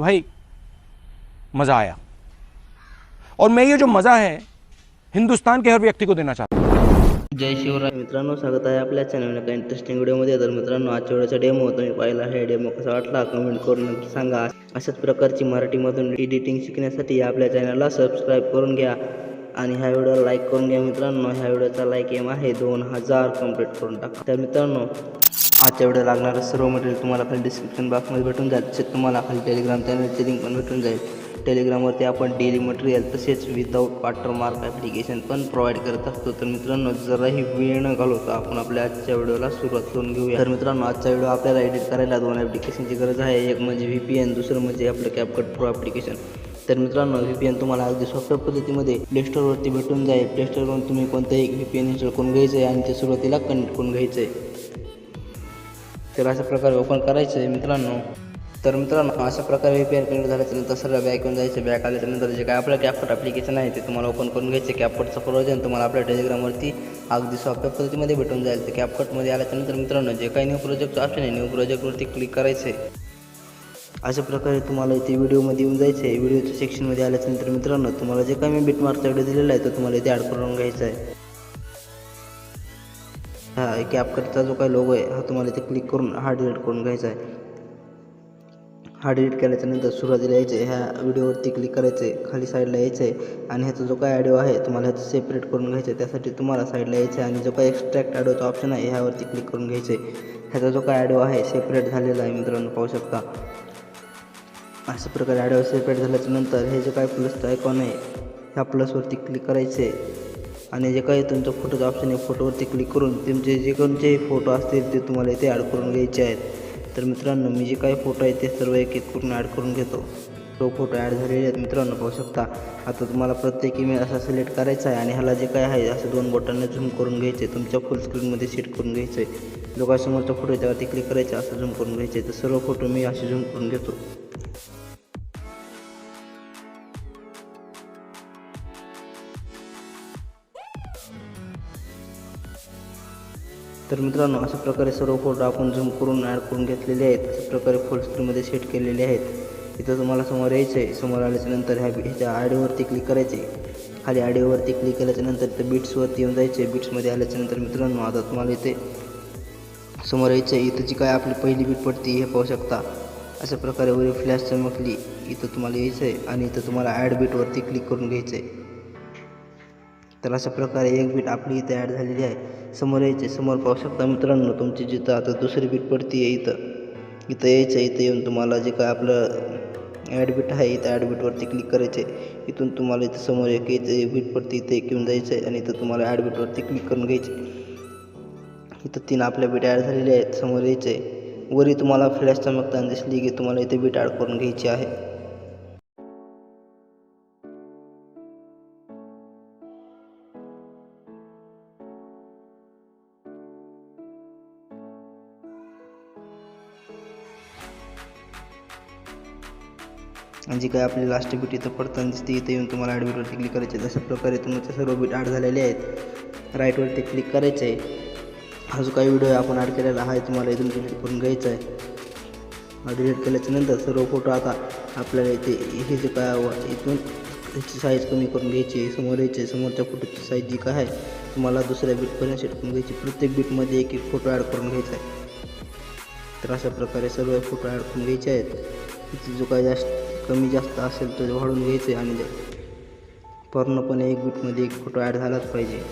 भाई, मज़ा आया। और मैं ये जो मज़ा है, हिंदुस्तान के हर व्यक्ति को देना चाहता हूँ। जय शिवराय। मित्रांनो, स्वागत आहे आपल्या चॅनलला काही इंटरेस्टिंग व्हिडिओमध्ये तर मित्रांनो, आजच्या व्हिडिओचा डेमो तुम्ही पाहिला आहे. डेमो कसा वाटला? कमेंट करून नक्की सांगा. अशाच प्रकारची मराठीमधून एडिटिंग शिकण्यासाठी आपल्या चॅनलला सबस्क्राईब करून घ्या. आणि ह्या व्हिडिओला लाईक करून घ्या मित्रांनो. ह्या व्हिडिओचा लाईक एम आहे दोन हजार कंप्लीट करून टाका. तर मित्रांनो आजच्या व्हिडिओ लागणारं सर्व मटेरियल तुम्हाला खाली डिस्क्रिप्शन बॉक्समध्ये भेटून जाईल. तसेच तुम्हाला खाली टेलिग्राम चॅनलची लिंक पण भेटून जाईल. टेलिग्रामवरती आपण डेली मटेरियल तसेच विदाऊट वॉटरमार्क ॲप्लिकेशन पण प्रोव्हाइड करत असतो. तर मित्रांनो जराही वेळ न घालवता आपण आपल्या आजच्या व्हिडिओला सुरुवात करून घेऊया. तर मित्रांनो आजचा व्हिडिओ आपल्याला एडिट करायला दोन ॲप्लिकेशनची गरज आहे. एक म्हणजे व्ही पी एन दुसरं म्हणजे आपलं कॅपकट प्रो ॲप्लिकेशन तर मित्रांनो व्ही पी एन तुम्हाला अगदी सोप्या पद्धतीमध्ये प्लेस्टोरवरती भेटून जाईल. प्लेस्टोरवरून तुम्ही कोणतंही व्ही पी एन इन्स्टॉल करून घ्यायचं आहे आणि ते सुरुवातीला कनेक्ट करून घ्यायचं आहे तर अशा प्रकारे ओपन करायचं आहे मित्रांनो. तर मित्रांनो अशा प्रकारे व्ही पी आर कनेक्ट झाल्याच्यानंतर सर्व बॅक येऊन जायचं. बॅक आल्याच्यानंतर जे काय आपलं कॅपकट ॲप्लिकेशन आहे ते तुम्हाला ओपन करून घ्यायचे. कॅपकटचं प्रोजन तुम्हाला आपल्या टेलिग्रामवरती अगदी सोप्या पद्धतीमध्ये भेटून जाईल. तर कॅपकटमध्ये आल्याच्यानंतर मित्रांनो जे काही न्यू प्रोजेक्टचं ऑप्शन आहे न्यू प्रोजेक्टवरती क्लिक करायचं. आहे अशा प्रकारे तुम्हाला इथे व्हिडिओमध्ये येऊन जायचं. आहे व्हिडिओच्या सेक्शनमध्ये आल्याच्यानंतर मित्रांनो तुम्हाला जे काही मी बिटमार्कचा व्हिडिओ दिलेला आहे तो तुम्हाला इथे ॲड करून घ्यायचा आहे. हा कॅपकटचा जो काही लोगो आहे हा तुम्हाला इथे क्लिक करून हा डिलीट करून घ्यायचा आहे. हा डिलीट केल्याच्यानंतर सुरुवातीला यायचे ह्या व्हिडिओवरती क्लिक करायचं आहे खाली साईडला यायचं आहे आणि ह्याचा जो काय ऑडिओ आहे तुम्हाला ह्याचं सेपरेट करून घ्यायचं. आहे त्यासाठी तुम्हाला साईडला यायचं आहे आणि जो काय एक्स्ट्रॅक्ट ऑडिओचा ऑप्शन आहे ह्यावरती क्लिक करून घ्यायचं. आहे ह्याचा जो काय ऑडिओ आहे सेपरेट झालेला आहे मित्रांनो पाहू शकता. अशा प्रकारे ऑडिओ सेपरेट झाल्याच्यानंतर हे जे काय प्लसचं आयकॉन आहे ह्या प्लसवरती क्लिक करायचे. आणि जे काही तुमचं फोटोचं ऑप्शन आहे फोटोवरती क्लिक करून तुमचे जे कोणते फोटो असतील ते तुम्हाला इथे ॲड करून घ्यायचे आहेत. तर मित्रांनो मी जे काही फोटो आहेत ते सर्व एक एक करून ॲड करून घेतो. तो फोटो ॲड झालेले आहेत मित्रांनो पाहू शकता. आता तुम्हाला प्रत्येक इमेज असा सिलेक्ट करायचा आहे आणि ह्याला जे काय आहे असं दोन बोटांना झूम करून घ्यायचे. तुमच्या फुल स्क्रीनमध्ये सेट करून घ्यायचं. आहे जो काय समोरचा फोटो आहे त्यावरती क्लिक करायचा असं झूम करून घ्यायचे. तर सर्व फोटो मी असे झूम करून घेतो. तर मित्रांनो अशा प्रकारे सर्व फोटो आपण झूम करून ॲड करून घेतलेले आहेत. अशा प्रकारे फुल स्क्रीनमध्ये सेट केलेले आहेत. इथं तुम्हाला समोर यायचं आहे समोर आल्याच्यानंतर ह्या ह्याच्या आयडिओवरती क्लिक करायचे. खाली आयडिओवरती क्लिक केल्याच्यानंतर ते बिट्सवरती येऊन जायचे. बिट्समध्ये आल्याच्यानंतर मित्रांनो आता तुम्हाला इथे समोर यायचं आहे इथं जी काय आपली पहिली बीट पडती हे पाहू शकता. अशा प्रकारे वरील फ्लॅश चमकली. इथं तुम्हाला यायचं आहे आणि इथं तुम्हाला ॲड बीटवरती क्लिक करून घ्यायचं आहे तर अशा प्रकारे एक बीट आपली तयार ॲड झालेली आहे. समोर यायचे समोर पाहू शकता मित्रांनो तुमची जिथं आता दुसरी बीट पडती आहे इथं. इथं यायचं आहे इथं येऊन तुम्हाला जे काय आपलं ॲडबीट आहे इथं ॲडबीटवरती क्लिक करायचे इथून तुम्हाला इथं समोर एक इथे बीट पडते इथे एक येऊन जायचं आहे आणि इथं तुम्हाला ॲडबीटवरती क्लिक करून घ्यायचे इथं तीन आपल्या बीट ॲड झालेले आहेत समोर यायचे आहे वरी तुम्हाला फ्लॅश चमकताना दिसली की तुम्हाला इथे बीट ॲड करून घ्यायची आहे. जी काय आपली लास्ट बीट इथं पडताना दिसते इथं येऊन तुम्हाला ॲडमिटवरती क्लिक करायचे आहे. अशा प्रकारे तुमचे सर्व बीट ॲड झालेले आहेत. राईटवरती क्लिक करायचे आहे. हा जो काही व्हिडिओ आपण ॲड केलेला आहे तुम्हाला इथून डिलीट करून घ्यायचा आहे. डिलीट केल्याच्यानंतर सर्व फोटो आता आपल्याला इथे हे जे काय हवं इथून त्याची साईज कमी करून घ्यायची समोर यायची समोरच्या फोटोची साईज जी काय आहे तुम्हाला दुसऱ्या बीटपर्यंत सेट करून घ्यायची प्रत्येक बीटमध्ये एक एक फोटो ॲड करून घ्यायचा आहे. तर अशा प्रकारे सर्व फोटो ॲड करून घ्यायचे आहेत. इथे जो काय जास्त कमी जास्त असेल तर वाढून घ्यायचं आणि पूर्णपणे एक बीटमध्ये एक फोटो ॲड झालाच पाहिजे.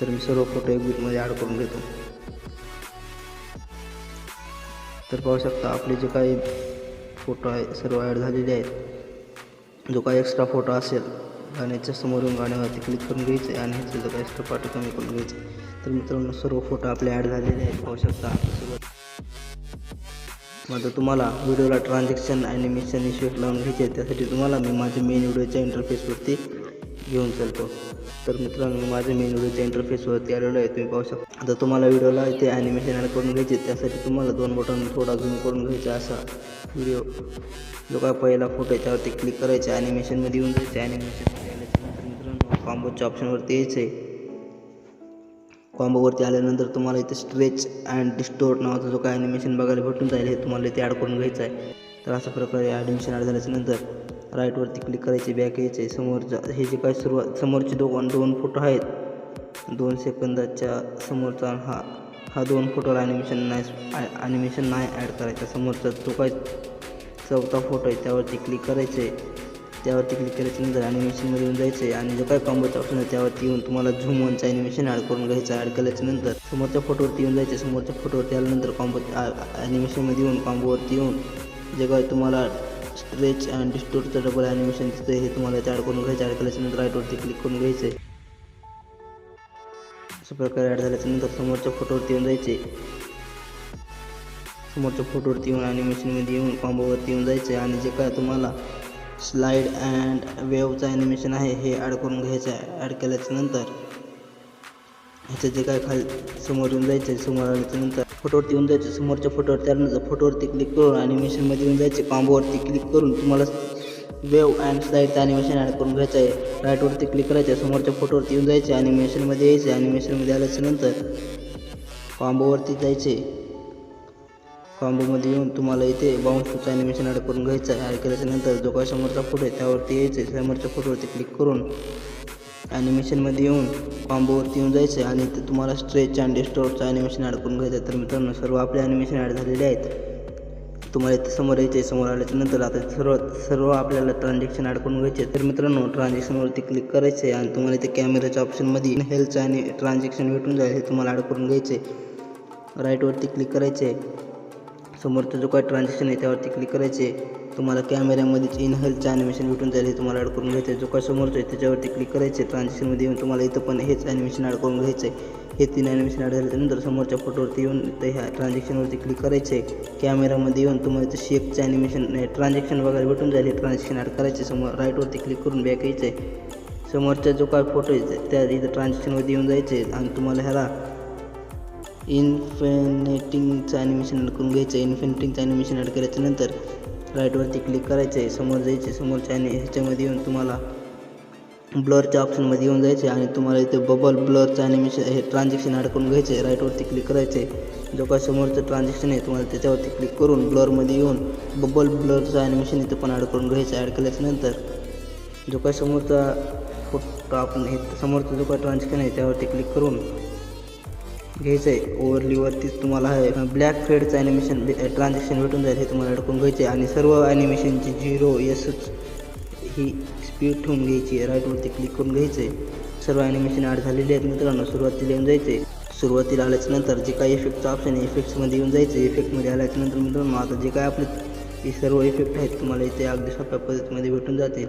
तर मी सर्व फोटो एक बीटमध्ये ॲड करून घेतो. तर पाहू शकता आपले जे काही फोटो आहे सर्व ॲड झालेले आहेत. जो काही एक्स्ट्रा फोटो असेल गाण्याच्या समोरून गाण्यावरती क्लिक करून घ्यायचं आणि ह्याचं जो काही एक्स्ट्रा पाठ कमी करून घ्यायचे. तर मित्रांनो सर्व फोटो आपले ॲड झालेले आहेत. पाहू शकता मग आता तुम्हाला व्हिडिओला ट्रान्झॅक्शन ॲनिमेशन इफेक्ट लावून घ्यायचे त्यासाठी तुम्हाला मी माझ्या मेन व्हिडिओच्या इंटरफेसवरती घेऊन चालतो. तर मित्रांनो माझ्या मेन व्हिडिओच्या इंटरफेसवरती आलेलो आहे तुम्ही पाहू शकता. आता तुम्हाला व्हिडिओला इथे ॲनिमेशन ॲड करून घ्यायचे त्यासाठी तुम्हाला दोन बटन थोडा झूम करून घ्यायचा असा व्हिडिओ जो काय पहिला फोटो त्यावरती क्लिक करायचे ॲनिमेशनमध्ये येऊन जायचं ॲनिमेशनमध्ये आल्याच्यानंतर मित्रांनो कॉम्बोच्या ऑप्शनवरती यायचं आहे कॉम्बोवरती आल्यानंतर तुम्हाला इथे स्ट्रेच अँड डिस्टोर्ट नावाचा जो काय ॲनिमेशन बघायला भेटून जाईल हे तुम्हाला इथे ॲड करून घ्यायचं आहे. तर अशा प्रकारे ॲडमिशन ॲड झाल्याच्यानंतर राईटवरती क्लिक करायचे बॅक यायचे समोरच्या हे जे काय सुरुवात समोरचे दोन दोन फोटो आहेत. दोन सेकंदाच्या समोरचा हा हा दोन फोटोला ॲनिमेशन नाही ॲनिमेशन नाही ॲड करायचा. समोरचा जो काय चौथा फोटो आहे त्यावरती क्लिक करायचे. त्यावरती क्लिक केल्याच्यानंतर ॲनिमेशनमध्ये येऊन जायचं आहे आणि जो काय कॉम्बोचा ऑप्शन आहे त्यावरती येऊन तुम्हाला झूम वनचं ॲनिमेशन ॲड करून घ्यायचं ॲड केल्याच्यानंतर समोरच्या फोटोवरती येऊन जायचं समोरच्या फोटोवरती आल्यानंतर कॉम्बो ॲनिमेशनमध्ये येऊन कॉम्बोवरती येऊन जे काय तुम्हाला स्ट्रेच अँड डिस्टोरचं डबल ॲनिमेशन दिसतं हे तुम्हाला ॲड करून घ्यायचं. ॲड केल्याच्यानंतर राईटवरती क्लिक करून घ्यायचं आहे अशा प्रकारे ॲड झाल्याच्यानंतर समोरच्या फोटोवरती येऊन जायचे समोरच्या फोटोवरती येऊन ॲनिमेशनमध्ये येऊन कॉम्बोवरती येऊन जायचे आणि जे काय तुम्हाला स्लाईड अँड वेवचं ॲनिमेशन आहे हे ॲड करून घ्यायचं आहे. ॲड केल्याच्यानंतर ह्याचं जे काय खाली समोर येऊन जायचं समोर आल्याच्यानंतर फोटोवरती येऊन जायचं समोरच्या फोटोवर त्यानंतर फोटोवरती क्लिक करून ॲनिमेशनमध्ये येऊन जायचे कॉम्बोवरती क्लिक करून तुम्हाला वेव अँड स्लाईडचं ॲनिमेशन ॲड करून घ्यायचं आहे. राईटवरती क्लिक करायचं समोरच्या फोटोवरती येऊन जायचे ॲनिमेशनमध्ये यायचे ॲनिमेशनमध्ये आल्याच्यानंतर कॉम्बोवरती जायचे कॉम्बोमध्ये येऊन तुम्हाला इथे बाउन्स ॲनिमेशन ॲड करून घ्यायचं आहे ॲड केल्याच्यानंतर जो काय समोरचा फोटो आहे त्यावरती यायचे समोरच्या फोटोवरती क्लिक करून ॲनिमेशनमध्ये येऊन कॉम्बोवरती येऊन जायचं आणि ते तुम्हाला स्ट्रेच अँड डिस्टोरचं ॲनिमेशन ॲड करून घ्यायचं आहे तर मित्रांनो सर्व आपले ॲनिमेशन ॲड झालेले आहेत तुम्हाला इथे समोर यायचे आहे. समोर आल्याच्यानंतर आता सर्व सर्व आपल्याला ट्रान्झॅक्शन ॲड करून घ्यायचे तर मित्रांनो ट्रान्झॅक्शनवरती क्लिक करायचे आहे आणि तुम्हाला इथे कॅमेऱ्याच्या ऑप्शनमध्ये हेल्थचं आणि ट्रान्झॅक्शन भेटून जाईल हे तुम्हाला ॲड करून घ्यायचे आहे. राईटवरती क्लिक करायचे आहे. समोरचा जो काय ट्रान्झॅक्शन आहे त्यावरती क्लिक करायचे. तुम्हाला कॅमेऱ्यामध्येच इनहेल्थचं ॲनिमेशन भेटून जाईल हे तुम्हाला ॲड करून घ्यायचं आहे जो काय समोरचं आहे त्याच्यावरती क्लिक करायचे ट्रान्झॅक्शनमध्ये येऊन तुम्हाला इथं पण हेच ॲनिमेशन ॲड करून घ्यायचं आहे हे तीन ॲनिमेशन ॲड झाल्यानंतर समोरच्या फोटोवरती येऊन ते ह्या ट्रान्झॅक्शनवरती क्लिक करायचे कॅमेरामध्ये येऊन तुम्हाला इथं शेकचं ॲनिमेशन ट्रान्झॅक्शन वगैरे भेटून जाईल हे ट्रान्झॅक्शन ॲड करायचे समोर राईटवरती क्लिक करून बॅक यायचं आहे समोरचा जो काय फोटो आहे त्या इथं ट्रान्झॅक्शनमध्ये येऊन जायचे आणि तुम्हाला ह्याला इन्फेनेटिंगचं ॲनिमेशन अडकून घ्यायचं. आहे इन्फेनेटिंगचं ॲनिमेशन ॲड राईटवरती क्लिक करायचं आहे समोर जायचे समोरच्या ॲनि ह्याच्यामध्ये येऊन तुम्हाला ब्लरच्या ऑप्शनमध्ये येऊन जायचे आणि तुम्हाला इथे बबल ब्लरचं ॲनिमेशन हे ट्रान्झॅक्शन अडकून घ्यायचं आहे राईटवरती क्लिक करायचं जो काय समोरचं ट्रान्झॅक्शन आहे तुम्हाला त्याच्यावरती क्लिक करून ब्लरमध्ये येऊन बबल ब्लरचं ॲनिमेशन इथं पण ॲड करून घ्यायचं ॲड केल्याच्यानंतर जो काय समोरचा फोटो आपण हे समोरचा जो काय ट्रान्झॅक्शन आहे त्यावरती क्लिक करून घ्यायचं आहे ओव्हरलीवरतीच तुम्हाला हे ब्लॅक फेडचं ॲनिमेशन ट्रान्झॅक्शन भेटून जाईल हे तुम्हाला अडकून घ्यायचे आणि सर्व ॲनिमेशनची झिरो एसच ही स्पीड ठेवून घ्यायची. आहे राईटवरती क्लिक करून घ्यायचं आहे सर्व ॲनिमेशन ॲड झालेली आहेत मित्रांनो. सुरुवातीला येऊन जायचे सुरुवातीला आल्याच्यानंतर जे काही इफेक्टचं ऑप्शन आहे इफेक्ट्समध्ये येऊन जायचं इफेक्टमध्ये आल्याच्यानंतर मित्रांनो आता जे काय आपले हे सर्व इफेक्ट आहेत तुम्हाला इथे अगदी सोप्या पद्धतीमध्ये भेटून जातील.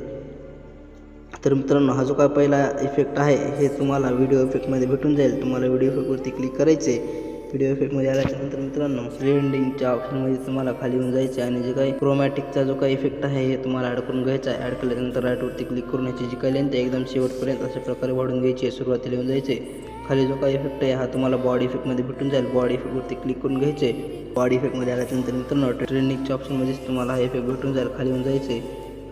तर मित्रांनो हा जो काय पहिला इफेक्ट आहे हे तुम्हाला व्हिडिओ इफेक्टमध्ये भेटून जाईल. तुम्हाला व्हिडिओ इफेक्टवरती क्लिक करायचे व्हिडिओ इफेक्टमध्ये आल्याच्यानंतर मित्रांनो ट्रेंडिंगच्या ऑप्शनमध्ये तुम्हाला खाली येऊन जायचे आणि जे काही क्रोमॅटिकचा जो काही इफेक्ट आहे हे तुम्हाला ॲड करून घ्यायचा आहे. ॲड केल्यानंतर राईटवरती क्लिक करून याची जी काही लेंथ आहे एकदम शेवटपर्यंत अशा प्रकारे वाढून घ्यायची आहे. सुरुवातीला येऊन जायचे खाली जो काही इफेक्ट आहे हा तुम्हाला बॉडी इफेक्टमध्ये भेटून जाईल. बॉडी इफेक्टवरती क्लिक करून घ्यायचे बॉडी इफेक्टमध्ये आल्याच्यानंतर मित्रांनो ट्रेंडिंगच्या ऑप्शनमध्येच तुम्हाला हा इफेक्ट भेटून जाईल. खाली येऊन जायचे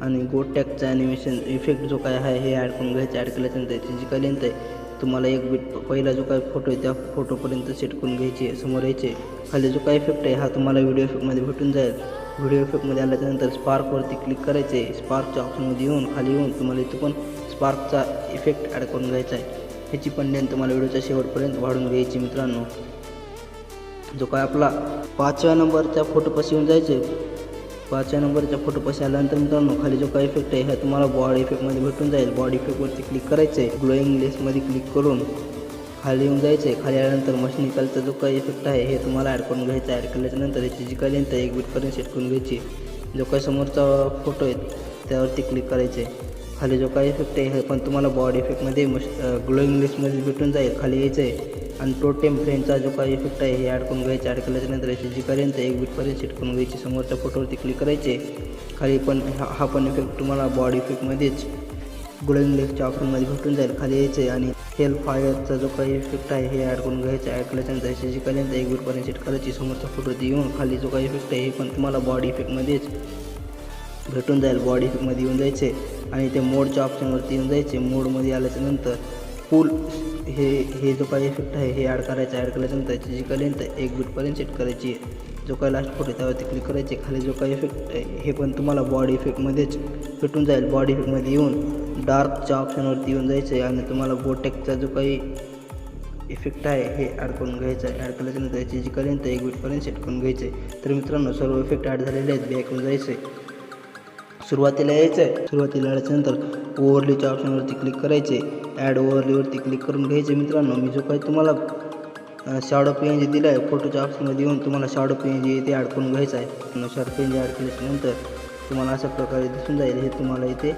आणि गोटॅकचं ॲनिमेशन इफेक्ट जो काय आहे हे ॲड करून घ्यायचं ॲड केल्याच्यानंतर त्याची जी काही लेंथ आहे तुम्हाला एक बीट पहिला जो काय फोटो आहे त्या फोटोपर्यंत सेट करून घ्यायची आहे समोर यायचे. खाली जो काय इफेक्ट आहे हा तुम्हाला व्हिडिओ इफेक्टमध्ये भेटून जाईल. व्हिडिओ इफेक्टमध्ये आल्याच्यानंतर स्पार्कवरती क्लिक करायचे. स्पार्कच्या ऑप्शनमध्ये येऊन खाली येऊन तुम्हाला इथं पण स्पार्कचा इफेक्ट ॲड करून घ्यायचा आहे. ह्याची पण लेन तुम्हाला व्हिडिओच्या शेवटपर्यंत वाढून घ्यायची मित्रांनो. जो काय आपला पाचव्या नंबरच्या फोटोपाशी येऊन जायचे पाचव्या नंबरच्या फोटोपाशी आल्यानंतर मित्रांनो खाली जो काही इफेक्ट आहे हा तुम्हाला बॉडी इफेक्टमध्ये भेटून जाईल. बॉडी इफेक्टवरती क्लिक करायचं आहे ग्लोईंग लेसमध्ये क्लिक करून खाली येऊन जायचं आहे खाली आल्यानंतर मशिनिकलचा जो काही इफेक्ट आहे हे तुम्हाला ॲड करून घ्यायचं ॲड केल्याच्यानंतर याची जी काही लेंथ आहे एक बीटपर्यंत सेट करून घ्यायची. जो काही समोरचा फोटो आहे त्यावरती क्लिक करायचे खाली जो काही इफेक्ट आहे हे पण तुम्हाला बॉडी इफेक्टमध्ये मश ग्लोईंग लिस्टमध्ये भेटून जाईल. खाली यायचं आहे आणि टोटेम फ्रेमचा जो काही इफेक्ट आहे हे ॲड करून घ्यायचे ॲड केल्याच्यानंतर याची जी एक बीटपर्यंत सेट करून घ्यायची. समोरच्या फोटोवरती क्लिक करायचे. खाली पण हा हा पण इफेक्ट तुम्हाला बॉडी इफेक्टमध्येच गोल्डन लेकच्या ऑप्शनमध्ये भेटून जाईल. खाली यायचे आणि हेल फायरचा जो काही इफेक्ट आहे हे ॲड करून घ्यायचं. ॲड केल्याच्यानंतर याची कल्यानंतर एक बिटपर्यंत सेट करायची. समोरचा फोटोवरती येऊन खाली जो काही इफेक्ट आहे हे पण तुम्हाला बॉडी इफेक्टमध्येच भेटून जाईल. बॉडी इफेक्टमध्ये येऊन जायचे आणि ते मोडच्या ऑप्शनवरती येऊन जायचे मोडमध्ये आल्याच्यानंतर फुल हे हे जो काही इफेक्ट आहे हे ॲड करायचं ॲड केल्याच्यानंतर त्याची जी कलेंथ एक बिटपर्यंत सेट करायची आहे. जो काही लास्ट फोटो आहे त्यावरती क्लिक करायचे. खाली जो काही इफेक्ट आहे हे पण तुम्हाला बॉडी इफेक्टमध्येच भेटून जाईल. बॉडी इफेक्टमध्ये येऊन डार्कच्या ऑप्शनवरती येऊन जायचं आहे आणि तुम्हाला बोटेकचा जो काही इफेक्ट आहे हे ॲड करून घ्यायचं आहे. ॲड केल्याच्यानंतर याची जी तर एक बिटपर्यंत सेट करून घ्यायचे आहे. तर मित्रांनो सर्व इफेक्ट ॲड झालेले आहेत. बॅकवर जायचं आहे. सुरुवातीला यायचं आहे. सुरुवातीला आल्याच्यानंतर ओव्हरलीच्या ऑप्शनवरती क्लिक करायचे. ॲड ओव्हरलीवरती क्लिक करून घ्यायचे मित्रांनो. मी जो काही तुम्हाला शॅडो पी एन जी दिला आहे फोटोच्या ऑप्शनमध्ये येऊन तुम्हाला शॅडो पी एन जी इथे ॲड करून घ्यायचं आहे. Shadow P N G add केल्याच्यानंतर तुम्हाला अशा प्रकारे दिसून जाईल. हे तुम्हाला इथे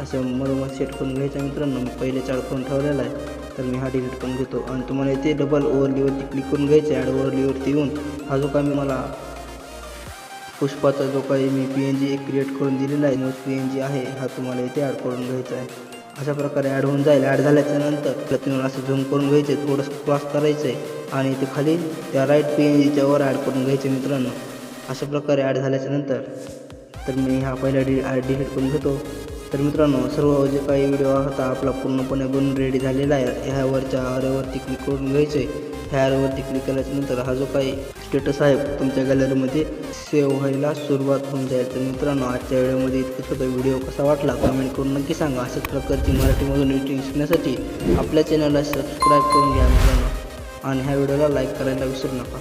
असं मधोमध सेट करून घ्यायचं आहे मित्रांनो. मी पहिले चार करून ठेवलेला आहे तर मी हा डिलीट करून घेतो. आणि तुम्हाला इथे डबल ओव्हरलीवरती क्लिक करून घ्यायचं आहे. ॲड ओव्हरलीवरती येऊन हा जो काही मला पुष्पाचा जो काही मी पी एन जी क्रिएट करून दिलेला आहे न्यूज पी एन जी आहे हा तुम्हाला इथे ॲड करून घ्यायचा आहे. अशा प्रकारे ॲड होऊन जाईल. ॲड झाल्याच्यानंतर त्याला तुम्हाला असं झूम करून घ्यायचं थोडंसं क्रॉस करायचं आहे आणि ते खाली त्या राईट पी एन जीच्या वर ॲड करून घ्यायचे मित्रांनो. अशा प्रकारे ॲड झाल्याच्यानंतर तर मी हा पहिला डि ॲड डिलीट करून घेतो. तर मित्रांनो सर्व जे काही व्हिडिओ होता आपला पूर्णपणे बनून रेडी झालेला आहे. ह्यावरच्या आऱ्यावरती क्लिक करून घ्यायचं. आहे क्लिक केल्याच्यानंतर हा जो काही स्टेटस आहे तुमच्या गॅलरीमध्ये सेव्ह व्हायला सुरुवात होऊन जाईल तर मित्रांनो आजच्या व्हिडिओमध्ये इतकंच व्हिडिओ कसा वाटला कमेंट करून नक्की सांगा. अशाच प्रकारची मराठीमधून एडिटिंग शिकण्यासाठी आपल्या चॅनलला सबस्क्राईब करून घ्या मित्रांनो. आणि ह्या व्हिडिओला लाईक करायला विसरू नका.